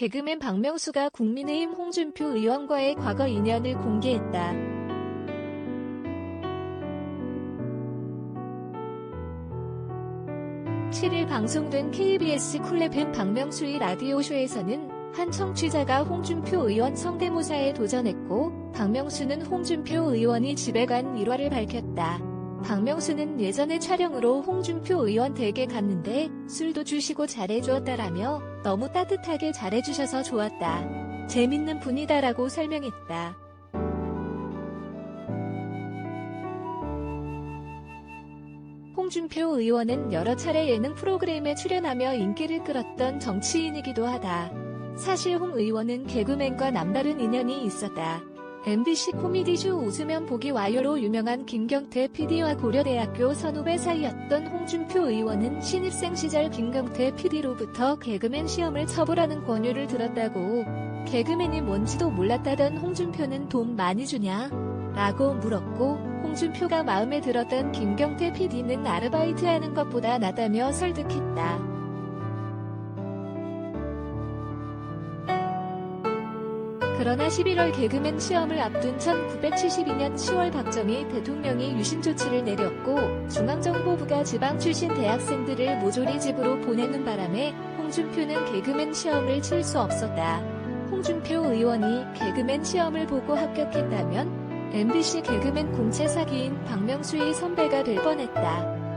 개그맨 박명수가 국민의힘 홍준표 의원과의 과거 인연을 공개했다. (7일) 방송된 KBS 쿨 FM 박명수의 라디오쇼에서는 한 청취자가 홍준표 의원 성대모사에 도전했고 박명수는 홍준표 의원이 집에 간 일화를 밝혔다. 박명수는 예전에 촬영으로 홍준표 의원 댁에 갔는데 술도 주시고 잘해주었다라며 너무 따뜻하게 잘해주셔서 좋았다. 재밌는 분이다라고 설명했다. 홍준표 의원은 여러 차례 예능 프로그램에 출연하며 인기를 끌었던 정치인이기도 하다. 사실 홍 의원은 개그맨과 남다른 인연이 있었다. MBC 코미디쇼 웃으면 보기 와요로 유명한 김경태 PD와 고려대학교 선후배 사이였던 홍준표 의원은 신입생 시절 김경태 PD로부터 개그맨 시험을 쳐보라는 권유를 들었다고 개그맨이 뭔지도 몰랐다던 홍준표는 돈 많이 주냐? 라고 물었고 홍준표가 마음에 들었던 김경태 PD는 아르바이트 하는 것보다 낫다며 설득했다. 그러나 11월 개그맨 시험을 앞둔 1972년 10월 박정희 대통령이 유신 조치를 내렸고 중앙정보부가 지방 출신 대학생들을 모조리 집으로 보내는 바람에 홍준표는 개그맨 시험을 칠 수 없었다. 홍준표 의원이 개그맨 시험을 보고 합격했다면 MBC 개그맨 공채 사기인 박명수의 선배가 될 뻔했다.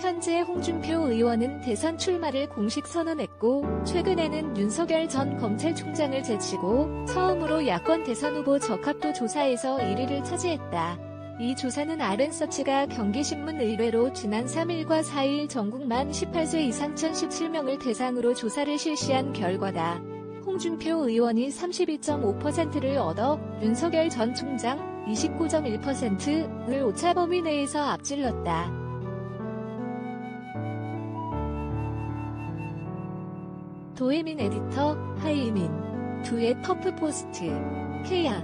현재 홍준표 의원은 대선 출마를 공식 선언했고 최근에는 윤석열 전 검찰총장을 제치고 처음으로 야권 대선 후보 적합도 조사에서 1위를 차지했다. 이 조사는 아른서치가 경기신문 의뢰로 지난 3일과 4일 전국 만 18세 이상 1017명을 대상으로 조사를 실시한 결과다. 홍준표 의원이 32.5%를 얻어 윤석열 전 총장 29.1%를 오차 범위 내에서 앞질렀다. 도혜민 에디터, 하이민, 두의 터프포스트, 케야.